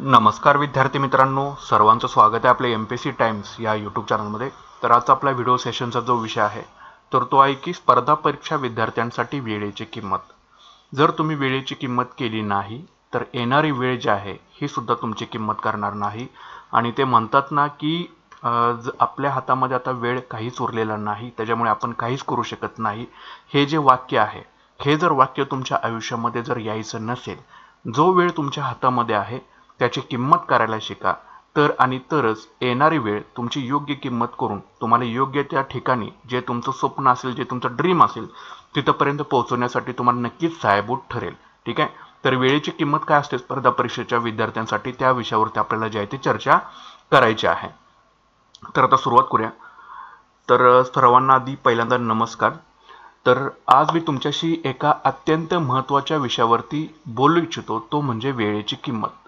नमस्कार विद्यार्थी मित्रांनो सर्वांचं स्वागत आहे आपल्या एम पी सी टाइम्स या यूट्यूब चॅनलमध्ये तर आजचा आपला व्हिडिओ सेशनचा जो विषय आहे तर तो आहे की स्पर्धा परीक्षा विद्यार्थ्यांसाठी वेळेची किंमत. जर तुम्ही वेळेची किंमत केली नाही तर येणारी वेळ जी आहे ही सुद्धा तुमची किंमत करणार नाही. आणि ते म्हणतात ना की ज- आपल्या हातामध्ये आता वेळ काहीच उरलेला नाही त्याच्यामुळे आपण काहीच करू शकत नाही. हे जे वाक्य आहे हे जर वाक्य तुमच्या आयुष्यामध्ये जर यायचं नसेल जो वेळ तुमच्या हातामध्ये आहे त्याची किंमत करायला शिका. तर आणि तरच येणारी वेळ तुमची योग्य किंमत करून तुम्हाला योग्य त्या ठिकाणी जे तुमचं स्वप्न असेल जे तुमचं ड्रीम असेल तिथंपर्यंत पोहोचवण्यासाठी तुम्हाला नक्कीच सहायभूत ठरेल. ठीक आहे? तर वेळेची किंमत काय असते? स्पर्धा परीक्षेच्या विद्यार्थ्यांसाठी त्या विषयावरती आपल्याला जे आहे ती चर्चा करायची आहे. तर आता सुरुवात करूया. तर सर्वांना आधी पहिल्यांदा नमस्कार. तर आज मी तुमच्याशी एका अत्यंत महत्त्वाच्या विषयावरती बोलू इच्छितो. तो म्हणजे वेळेची किंमत.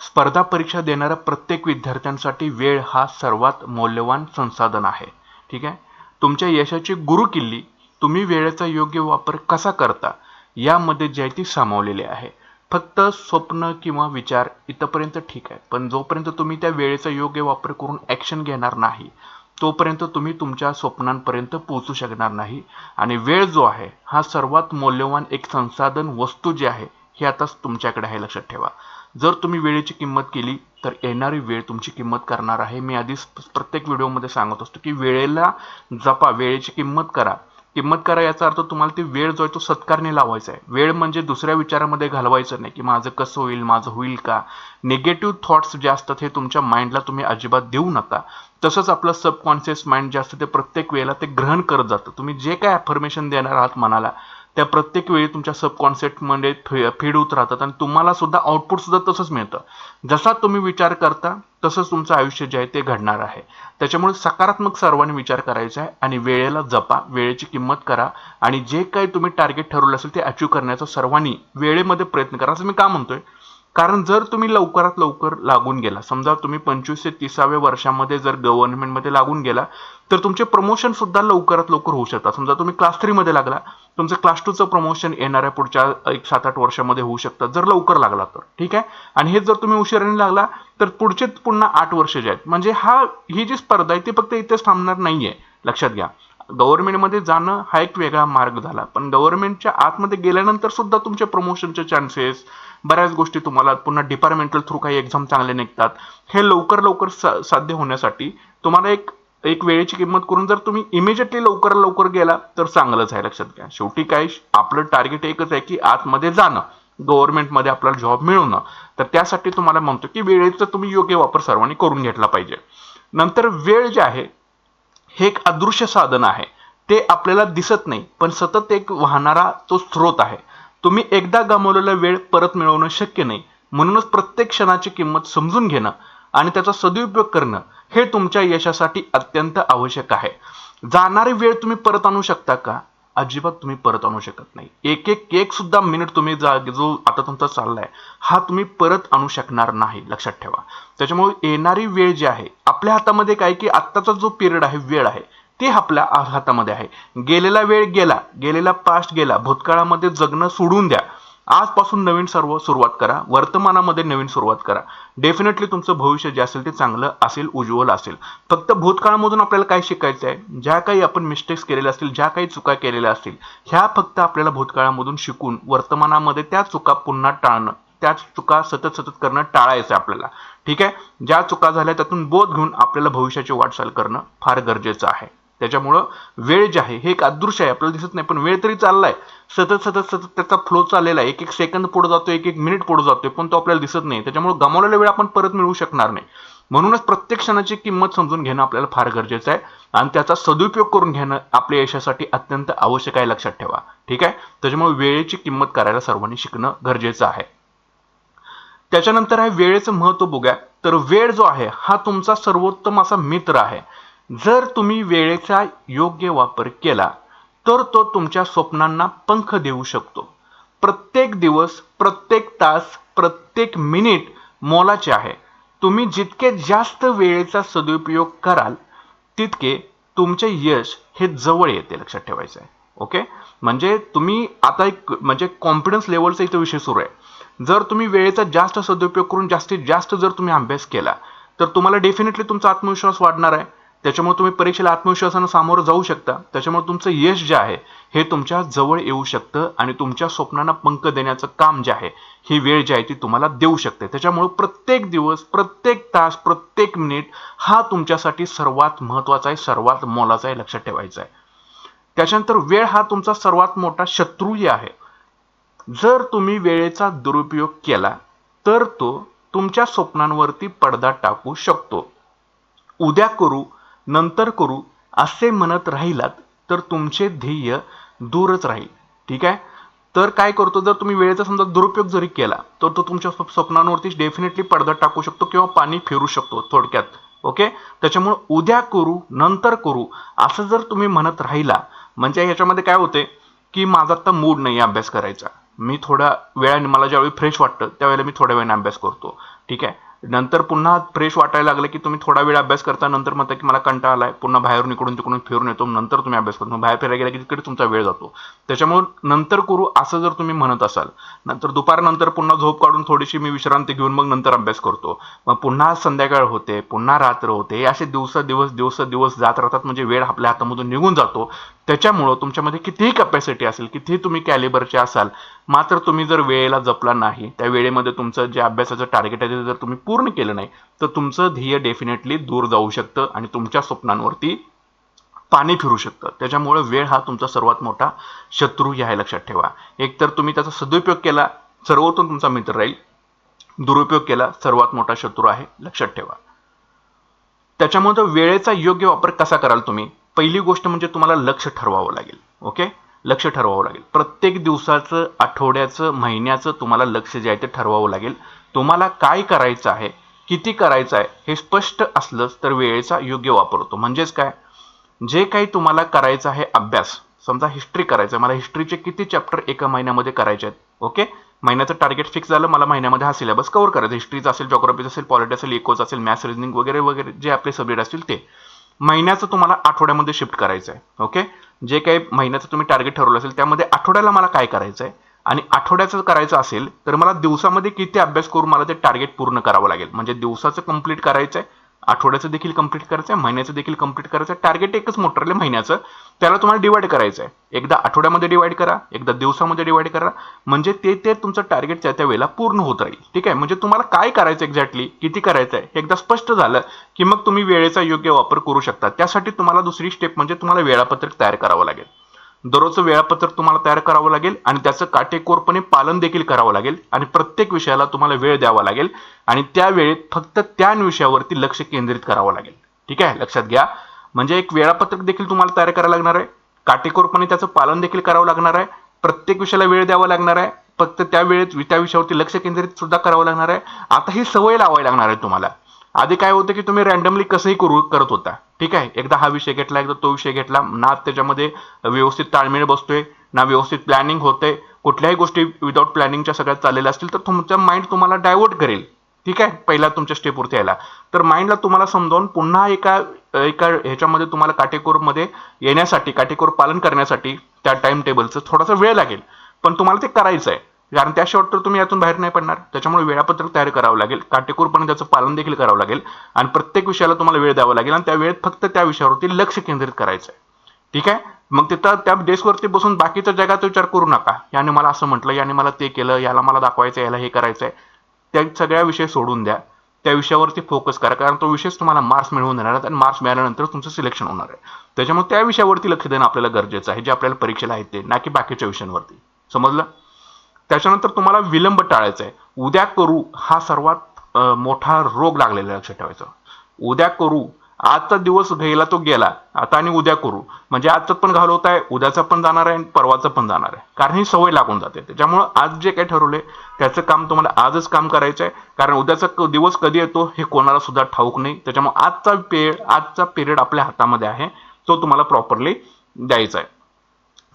स्पर्धा परीक्षा देणाऱ्या प्रत्येक विद्यार्थ्यांसाठी वेळ हा सर्वात मौल्यवान संसाधन आहे. ठीक आहे? तुमच्या यशाची गुरुकिल्ली तुम्ही वेळेचा योग्य वापर कसा करता यामध्ये जे आहे ती सामावलेली आहे. फक्त स्वप्न किंवा विचार इथंपर्यंत ठीक आहे. पण जोपर्यंत तुम्ही त्या वेळेचा योग्य वापर करून ॲक्शन घेणार नाही तोपर्यंत तुम्ही तुमच्या स्वप्नांपर्यंत पोहोचू शकणार नाही. आणि वेळ जो आहे हा सर्वात मौल्यवान एक संसाधन वस्तू जी आहे हे आता तुमच्याकडे आहे लक्षात ठेवा. जर तुम्ही वेळेची किंमत केली तर येणारी वेळ तुमची किंमत करणार आहे. मी आधीच प्रत्येक व्हिडिओमध्ये सांगत असतो की वेळेला जपा वेळेची किंमत करा. किंमत करा याचा अर्थ तुम्हाला ती वेळ जो आहे तो सत्कारने लावायचा आहे. वेळ म्हणजे दुसऱ्या विचारामध्ये घालवायचं नाही की माझं कसं होईल माझं होईल का? निगेटिव्ह थॉट्स जे असतात हे तुमच्या माइंडला तुम्ही अजिबात देऊ नका. तसंच आपलं सबकॉन्शियस माइंड जे असतं ते प्रत्येक वेळेला ते ग्रहण करत जातं. तुम्ही जे काय अफर्मेशन देणार आहात मनाला त्या प्रत्येक वेळी तुमच्या सबकॉन्सेप्टमध्ये फीड होत राहतात आणि तुम्हाला सुद्धा आउटपुट सुद्धा तसंच मिळतं. जसा तुम्ही विचार करता तसंच तुमचं आयुष्य जे आहे ते घडणार आहे. त्याच्यामुळे सकारात्मक सर्वांनी विचार करायचा आहे आणि वेळेला जपा वेळेची किंमत करा आणि जे काही तुम्ही टार्गेट ठरवलं असेल ते अचीव करण्याचा सर्वांनी वेळेमध्ये प्रयत्न करा. असं मी का म्हणतोय? कारण जर तुम्ही लवकरात लवकर लागून गेला समजा तुम्ही पंचवीस ते तिसाव्या वर्षामध्ये जर गव्हर्नमेंटमध्ये लागून गेला तर तुमचे प्रमोशन सुद्धा लवकरात लवकर होऊ शकतात. समजा तुम्ही क्लास थ्रीमध्ये लागला तुमचं क्लास टूचं प्रमोशन येणाऱ्या पुढच्या एक सात आठ वर्षामध्ये होऊ शकतात जर लवकर लागला तर. ठीक आहे? आणि हे जर तुम्ही उशिराने लागला तर पुढचे पुन्हा आठ वर्ष जे आहेत म्हणजे हा ही जी स्पर्धा आहे ती फक्त इथेच थांबणार नाहीये. लक्षात घ्या. गव्हर्नमेंटमध्ये जाणं हा एक वेगळा मार्ग झाला पण गव्हर्नमेंटच्या आतमध्ये गेल्यानंतर सुद्धा तुमचे प्रमोशनचे चान्सेस बऱ्याच गोष्टी तुम्हाला पुन्हा डिपार्टमेंटल थ्रू काही एक्झाम चांगले निघतात. हे लवकर लवकर सा- साध्य होण्यासाठी तुम्हाला एक एक वेळेची किंमत करून जर तुम्ही इमिजिएटली लवकर लवकर गेला तर चांगलंच आहे लक्षात घ्या. शेवटी काय आपलं टार्गेट एकच आहे की आतमध्ये जाणं. गव्हर्नमेंटमध्ये आपल्याला जॉब मिळवणं. तर त्यासाठी तुम्हाला म्हणतो की वेळेचा तुम्ही योग्य वापर सर्वांनी करून घेतला पाहिजे. नंतर वेळ जे आहे हे एक अदृश्य साधन आहे. ते आपल्याला दिसत नाही पण सतत एक वाहणारा तो स्रोत आहे. तुम्ही एकदा गमावलेला वेळ परत मिळवणं शक्य नाही. म्हणूनच प्रत्येक क्षणाची किंमत समजून घेणं आणि त्याचा सदुपयोग करणं हे तुमच्या यशासाठी अत्यंत आवश्यक आहे. जाणारी वेळ तुम्ही परत आणू शकता का? अजिबात तुम्ही परत आणू शकत नाही. एक एक एक सुद्धा मिनिट तुम्ही जा जो आता तुमचा चाललाय हा तुम्ही परत आणू शकणार नाही. लक्षात ठेवा. त्याच्यामुळे येणारी वेळ जी आहे आपल्या हातामध्ये काय की आत्ताचा जो पिरियड आहे वेळ आहे ते आपल्या हातामध्ये आहे. गेलेला वेळ गेला गेलेला पास्ट गेला भूतकाळामध्ये जगणं सोडून द्या. आजपासून नवीन सर्व सुरुवात करा वर्तमानामध्ये नवीन सुरुवात करा. डेफिनेटली तुमचं भविष्य जे असेल ते चांगलं असेल उज्ज्वल असेल. फक्त भूतकाळामधून आपल्याला काय शिकायचं आहे? ज्या काही आपण मिस्टेक्स केलेल्या असतील ज्या काही चुका केलेल्या असतील ह्या फक्त आपल्याला भूतकाळामधून शिकून वर्तमानामध्ये त्या चुका पुन्हा टाळणं त्या चुका सतत सतत करणं टाळायचं आहे आपल्याला. ठीक आहे? ज्या चुका झाल्या त्यातून बोध घेऊन आपल्याला भविष्याची वाटचाल करणं फार गरजेचं आहे. त्याच्यामुळं वेळ जे आहे हे एक अदृश्य आहे. आपल्याला दिसत नाही पण वेळ तरी चाललाय. सतत सतत सतत त्याचा फ्लो चाललेला आहे. एक एक सेकंद पुढे जातो एक एक मिनिट पुढे जातोय पण तो आपल्याला दिसत नाही. त्याच्यामुळे गमावलेला वेळ आपण परत मिळवू शकणार नाही. म्हणूनच प्रत्येक क्षणाची किंमत समजून घेणं आपल्याला फार गरजेचं आहे. आणि त्याचा सदुपयोग करून घेणं आपल्या यशासाठी अत्यंत आवश्यक आहे लक्षात ठेवा. ठीक आहे? त्याच्यामुळे वेळेची किंमत करायला सर्वांनी शिकणं गरजेचं आहे. त्याच्यानंतर आहे वेळेचं महत्त्व बघूया. तर वेळ जो आहे हा तुमचा सर्वोत्तम असा मित्र आहे. जर तुम्ही वेळेचा योग्य वापर केला तर तो तुमच्या स्वप्नांना पंख देऊ शकतो. प्रत्येक दिवस प्रत्येक तास प्रत्येक मिनिट मोलाचे आहे. तुम्ही जितके जास्त वेळेचा सदुपयोग कराल तितके तुमचे यश हे जवळ येते लक्षात ठेवायचं आहे ओके म्हणजे तुम्ही आता एक म्हणजे कॉन्फिडन्स लेवलचा इथं विषय सुरू आहे. जर तुम्ही वेळेचा जास्त सदुपयोग करून जास्तीत जास्त जर तुम्ही अभ्यास केला तर तुम्हाला डेफिनेटली तुमचा आत्मविश्वास वाढणार आहे. त्याच्यामुळे तुम्ही परीक्षेला आत्मविश्वासानं सामोरं जाऊ शकता. त्याच्यामुळे तुमचं यश जे आहे हे तुमच्या जवळ येऊ शकतं आणि तुमच्या स्वप्नांना पंख देण्याचं काम जे आहे ही वेळ जी आहे ती तुम्हाला देऊ शकते. त्याच्यामुळे प्रत्येक दिवस प्रत्येक तास प्रत्येक मिनिट हा तुमच्यासाठी सर्वात महत्त्वाचा आहे सर्वात मोलाचा आहे लक्षात ठेवायचा आहे. त्याच्यानंतर वेळ हा तुमचा सर्वात मोठा शत्रूही आहे. जर तुम्ही वेळेचा दुरुपयोग केला तर तो तुमच्या स्वप्नांवरती पडदा टाकू शकतो. उद्या करू नंतर करू असे म्हणत राहिलात तर तुमचे ध्येय दूरच राहील. ठीक आहे? तर काय करतो जर तुम्ही वेळेचा समजा दुरुपयोग जरी केला तर तो तुमच्या स्वप्नांवरती डेफिनेटली पडदा टाकू शकतो किंवा पाणी फिरू शकतो थोडक्यात. ओके त्याच्यामुळे उद्या करू नंतर करू असं जर तुम्ही म्हणत राहिला म्हणजे ह्याच्यामध्ये काय होते की माझा आता मूड नाही आहे अभ्यास करायचा. मी थोड्या वेळाने मला ज्यावेळी फ्रेश वाटतं त्यावेळेला मी थोड्या वेळाने अभ्यास करतो. ठीक आहे? नंतर पुन्हा फ्रेश वाटायला लागलं की तुम्ही थोडा वेळ अभ्यास करता नंतर म्हणता की मला कंटाळा आलाय पुन्हा बाहेरून इकडून तिकडून फिरून येतो नंतर तुम्ही अभ्यास करतो. बाहेर फिरायला गेला की तिकडे तुमचा वेळ जातो. त्याच्यामुळे नंतर करू असं जर तुम्ही म्हणत असाल नंतर दुपारनंतर पुन्हा झोप काढून थोडीशी मी विश्रांती घेऊन मग नंतर अभ्यास करतो. मग पुन्हा संध्याकाळ होते पुन्हा रात्र होते असे दिवस दिवस दिवस दिवस जात राहतात म्हणजे वेळ आपल्या हातामधून निघून जातो. त्याच्यामुळं तुमच्यामध्ये कितीही कपॅसिटी असेल कितीही तुम्ही कॅलिबरचे असाल मात्र तुम्ही जर वेळेला जपला नाही त्या वेळेमध्ये तुमचं जे अभ्यासाचं टार्गेट आहे ते जर तुम्ही पूर्ण केलं नाही तर तुमचं ध्येय डेफिनेटली दूर जाऊ शकतं आणि तुमच्या स्वप्नांवरती पाणी फिरू शकतं. त्याच्यामुळे वेळ हा तुमचा सर्वात मोठा शत्रू आहे लक्षात ठेवा. एकतर तुम्ही त्याचा सदुपयोग केला सर्वोत्तम तुमचा मित्र राहील. दुरुपयोग केला सर्वात मोठा शत्रू आहे लक्षात ठेवा. त्याच्यामुळे वेळेचा योग्य वापर कसा कराल तुम्ही? पहिली गोष्ट म्हणजे तुम्हाला लक्ष ठरवावं लागेल ओके लक्ष ठरवावं लागेल. प्रत्येक दिवसाचं आठवड्याचं महिन्याचं तुम्हाला लक्ष जे आहे ते ठरवावं लागेल. तुम्हाला काय करायचं आहे किती करायचं आहे हे स्पष्ट असलंच तर वेळेचा योग्य वापर होतो. म्हणजेच काय? जे काही तुम्हाला करायचं आहे अभ्यास समजा हिस्ट्री करायचं आहे. मला हिस्ट्रीचे किती चॅप्टर एका महिन्यामध्ये करायचे आहेत ओके महिन्याचं टार्गेट फिक्स झालं मला महिन्यामध्ये हा सिलेबस कव्हर करायचा. हिस्ट्रीचा असेल जॉग्राफीचा असेल पॉलिटी असेल इकोच असेल मॅथ्स रिजनिंग वगैरे वगैरे जे आपले सब्जेक्ट असतील ते. महिन्याचं तुम्हाला आठवड्यामध्ये शिफ्ट करायचं आहे ओके जे काही महिन्याचं तुम्ही टार्गेट ठरवलं असेल त्यामध्ये आठवड्याला मला काय करायचं आहे आणि आठवड्याचं करायचं असेल तर मला दिवसामध्ये किती अभ्यास करून मला ते टार्गेट पूर्ण करावं लागेल? म्हणजे दिवसाचं कंप्लीट करायचं आहे आठवड्याचं देखील कंप्लीट करायचं आहे महिन्याचं देखील कंप्लीट करायचं आहे टार्गेट एकच मोठं राहिलं महिन्याचं. त्याला तुम्हाला डिवाइड करायचं आहे एकदा आठवड्यामध्ये डिवाइड करा एकदा दिवसामध्ये डिवाइड करा. म्हणजे ते ते तुमचं टार्गेट त्या त्या वेळेला पूर्ण होत राहील. ठीक आहे? म्हणजे तुम्हाला काय करायचं एक्झॅक्टली किती करायचं आहे एकदा स्पष्ट झालं की मग तुम्ही वेळेचा योग्य वापर करू शकता. त्यासाठी तुम्हाला दुसरी स्टेप म्हणजे तुम्हाला वेळापत्रक तयार करावं लागेल. दररोजचं वेळापत्रक तुम्हाला तयार करावं लागेल आणि त्याचं काटेकोरपणे पालन देखील करावं लागेल आणि प्रत्येक विषयाला तुम्हाला वेळ द्यावा लागेल आणि त्या वेळेत फक्त त्या विषयावरती लक्ष केंद्रित करावं लागेल. ठीक आहे? लक्षात घ्या. म्हणजे एक वेळापत्रक देखील तुम्हाला तयार करावं लागणार आहे. काटेकोरपणे त्याचं पालन देखील करावं लागणार आहे. प्रत्येक विषयाला वेळ द्यावा लागणार आहे. फक्त त्या वेळेत त्या विषयावरती लक्ष केंद्रित सुद्धा करावं लागणार आहे. आता ही सवय लावावी लागणार आहे तुम्हाला. आधी काय होतं की तुम्ही रॅन्डमली कसंही करू करत होता. ठीक आहे एकदा हा विषय घेतला एकदा तो विषय घेतला. ना त्याच्यामध्ये व्यवस्थित ताळमेळ बसतोय ना व्यवस्थित प्लॅनिंग होते कुठल्याही गोष्टी विदाऊट प्लॅनिंगच्या सगळ्यात चाललेल्या असतील तर तुमचा माइंड तुम्हाला डायव्हर्ट करेल. ठीक आहे पहिला तुमच्या स्टेपवरती यायला. तर माइंडला तुम्हाला समजावून पुन्हा एका एका ह्याच्यामध्ये तुम्हाला काटेकोरमध्ये येण्यासाठी काटेकोर पालन करण्यासाठी त्या टाइम टेबलचं थोडासा वेळ लागेल. पण तुम्हाला ते करायचं आहे कारण त्याशिवाय तर तुम्ही यातून बाहेर नाही पडणार. त्याच्यामुळे वेळापत्रक तयार करावं लागेल. काटेकोरपणे त्याचं पालन देखील करावं लागेल. आणि प्रत्येक विषयाला तुम्हाला वेळ द्यावा लागेल आणि त्या वेळेत फक्त त्या विषयावरती लक्ष केंद्रित करायचं आहे ठीक आहे? मग तिथं त्या डेस्कवरती बसून बाकीच्या जगाचा विचार करू नका. याने मला असं म्हटलं याने मला ते केलं याला मला दाखवायचं याला हे करायचं आहे त्या सगळ्या विषय सोडून द्या. त्या विषयावरती फोकस करा. कारण तो विषयच तुम्हाला मार्क्स मिळवून देणार आहे आणि मार्क्स मिळाल्यानंतर तुमचं सिलेक्शन होणार आहे. त्याच्यामुळे त्या विषयावरती लक्ष देणं आपल्याला गरजेचं आहे. जे आपल्याला परीक्षेला आहे ते. ना की बाकीच्या विषयांवरती. समजलं? त्याच्यानंतर तुम्हाला विलंब टाळायचा आहे. उद्या करू हा सर्वात मोठा रोग लागलेला लक्षात ठेवायचा. उद्या करू आजचा दिवस गेला तो गेला आता आणि उद्या करू. म्हणजे आजचं पण घालवत आहे उद्याचं पण जाणार आहे आणि परवाचं पण जाणार आहे. कारण ही सवय लागून जाते. त्याच्यामुळं आज जे काही ठरवले त्याचं काम तुम्हाला आजच काम करायचं आहे. कारण उद्याचा दिवस कधी येतो हे कोणाला सुद्धा ठाऊक नाही. त्याच्यामुळे आजचा पेड आजचा पिरियड आपल्या हातामध्ये आहे तो तुम्हाला प्रॉपरली द्यायचा आहे.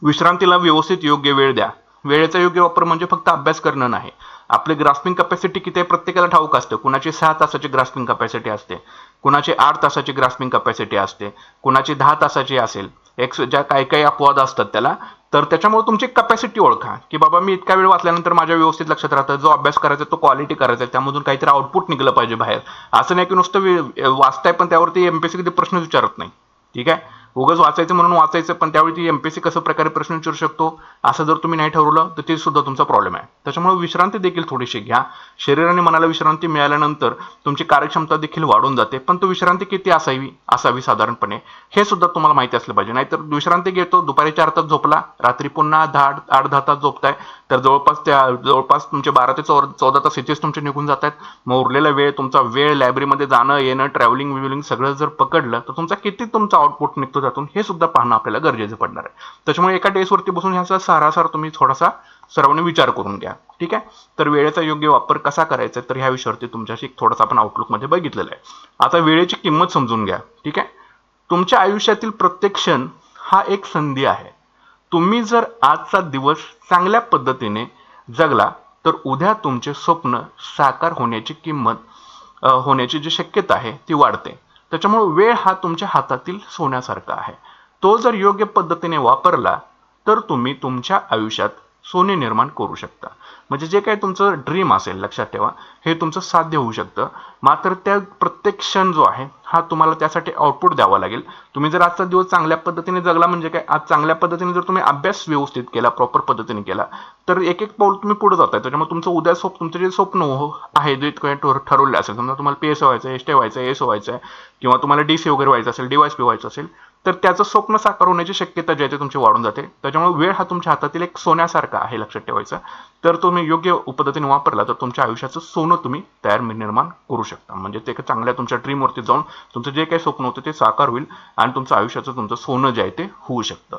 विश्रांतीला व्यवस्थित योग्य वेळ द्या. वेळेचा योग्य वापर म्हणजे फक्त अभ्यास करणं नाही. आपली ग्रास्पिंग कपॅसिटी किती आहे प्रत्येकाला ठाऊक असतं. कुणाची सहा तासाची ग्रास्पिंग कपॅसिटी असते. कुणाची आठ तासाची ग्रास्पिंग कपॅसिटी असते. कुणाची दहा तासाची असेल. एक ज्या काही काही अपवाद असतात त्याला. तर त्याच्यामुळे तुमची कपॅसिटी ओळखा. की बाबा मी इतका वेळ वाचल्यानंतर माझ्या व्यवस्थित लक्षात राहतं. जो अभ्यास करायचा तो क्वालिटी करायचा आहे. त्यामधून काहीतरी आउटपुट निघलं पाहिजे बाहेर. असं नाही की नुसतं वाचताय पण त्यावरती एमपीएससी कधी प्रश्न विचारत नाही. ठीक आहे? उगाच वाचायचं म्हणून वाचायचं पण त्यावेळी ती एमपीएससी कसं प्रकारे प्रश्न विचारू शकतो असं जर तुम्ही नाही ठरवलं तर ते सुद्धा तुमचा प्रॉब्लेम आहे. त्याच्यामुळे विश्रांती देखील थोडीशी घ्या. शरीर आणि मनाला विश्रांती मिळाल्यानंतर तुमची कार्यक्षमता देखील वाढून जाते पण तो विश्रांती किती असावी असावी साधारणपणे हे सुद्धा तुम्हाला माहिती असलं पाहिजे. नाहीतर विश्रांती घेतो दुपारी चार तास झोपला रात्री पुन्हा दहा आठ दहा तास झोपताय तर जवळपास त्या जवळपास तुमचे बारा ते चौ चौदा तास इथेच तुमचे निघून जात आहेत मग उरलेला वेळ तुमचा वेळ लायब्ररीमध्ये जाणं येणं ट्रॅव्हलिंग विव्हलिंग सगळं जर पकडलं तर तुमचा किती तुमचा आउटपुट निघतो त्यातून हे सुद्धा पाहणं आपल्याला गरजेचं पडणार आहे. त्याच्यामुळे एका डेस्कवरती बसून ह्याचा सारासार तुम्ही थोडासा सर्वांनी विचार करून घ्या. ठीक आहे? तर वेळेचा योग्य वापर कसा करायचा तर ह्या विषयावरती तुमच्याशी थोडासा आपण आउटलुकमध्ये बघितलेलं आहे. आता वेळेची किंमत समजून घ्या. ठीक आहे? तुमच्या आयुष्यातील प्रत्येक क्षण हा एक संधी आहे. तुम्ही जर आजचा दिवस चांगल्या पद्धतीने जगला तर उद्या तुमचे स्वप्न साकार होण्याची किंमत होण्याची जी शक्यता आहे ती वाढते. त्याच्यामुळे वेळ हा तुमच्या हातातील सोन्यासारखा आहे. तो जर योग्य पद्धतीने वापरला तर तुम्ही तुमच्या आयुष्यात सोने निर्माण करू शकता. म्हणजे जे काही तुमचं ड्रीम असेल लक्षात ठेवा. हे तुमचं साध्य होऊ शकतं. मात्र त्या प्रत्येक क्षण जो आहे हा तुम्हाला त्यासाठी आउटपुट द्यावा लागेल. तुम्ही जर आजचा दिवस चांगल्या पद्धतीने जगला म्हणजे काय आज चांगल्या पद्धतीने जर तुम्ही अभ्यास व्यवस्थित केला प्रॉपर पद्धतीने केला तर एक एक पाऊल तुम्ही पुढे जाताय. त्याच्यामुळे तुमचं उद्या स्वप्न तुमचं जे स्वप्न हो आहे जे ठरवलं असेल. समजा तुम्हाला पी एस व्हायचं एस टी व्हायचं एस व्हायचं आहे किंवा तुम्हाला डी सी वगैरे व्हायचं असेल डीवायस पी व्हायचं असेल तर त्याचं स्वप्न साकार होण्याची शक्यता जी आहे ती तुमची वाढून जाते. त्याच्यामुळे वेळ हा तुमच्या हातातील एक सोन्यासारखा आहे लक्षात ठेवायचा. तर तुम्ही योग्य पद्धतीने वापरला तर तुमच्या आयुष्याचं सोनं तुम्ही तयार निर्माण करू शकता. म्हणजे ते एका चांगल्या तुमच्या ड्रीमवरती जाऊन तुमचं जे काही स्वप्न होतं ते साकार होईल आणि तुमचं आयुष्याचं तुमचं सोनं जे आहे ते होऊ शकतं.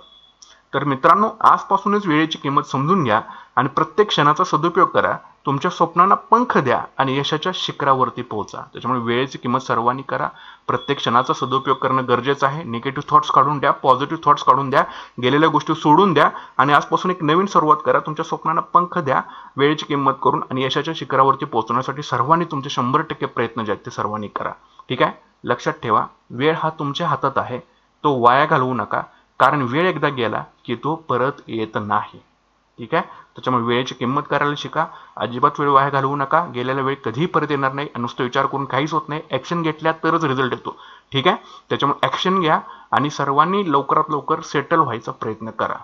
तर मित्रांनो आजपासूनच वेळेची किंमत समजून घ्या आणि प्रत्येक क्षणाचा सदुपयोग करा. तुमच्या स्वप्नांना पंख द्या आणि यशाच्या शिखरावरती पोहोचा. त्याच्यामुळे वेळेची किंमत सर्वांनी करा. प्रत्येक क्षणाचा सदुपयोग करणं गरजेचं आहे. निगेटिव्ह थॉट्स काढून द्या पॉझिटिव्ह थॉट्स काढून द्या गेलेल्या गोष्टी सोडून द्या आणि आजपासून एक नवीन सुरुवात करा. तुमच्या स्वप्नांना पंख द्या वेळेची किंमत करून आणि यशाच्या शिखरावरती पोहोचवण्यासाठी सर्वांनी तुमचे शंभर टक्के प्रयत्न जे आहेत ते सर्वांनी करा. ठीक आहे? लक्षात ठेवा. वेळ हा तुमच्या हातात आहे. तो वाया घालवू नका. कारण वेळ एकदा गेला की तो परत येत नाही. ठीक आहे? त्याच्यामुळे वेळेची किंमत करायला शिका. अजिबात वेळ वाया घालवू नका. गेलेला वेळ कधीही परत येणार नाही. नुसतं विचार करून काहीच होत नाही. ॲक्शन घेतल्या तरच रिझल्ट येतो. ठीक आहे? त्याच्यामुळे ॲक्शन घ्या आणि सर्वांनी लवकरात लवकर सेटल व्हायचा प्रयत्न करा.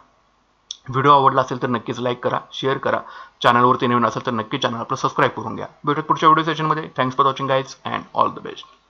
व्हिडिओ आवडला असेल तर नक्कीच लाईक करा शेअर करा. चॅनलवरती नवीन असेल तर नक्की चॅनल आपलं सबस्क्राईब करून घ्या. भेटत पुढच्या व्हिडिओ सेशनमध्ये thanks for watching guys and all the best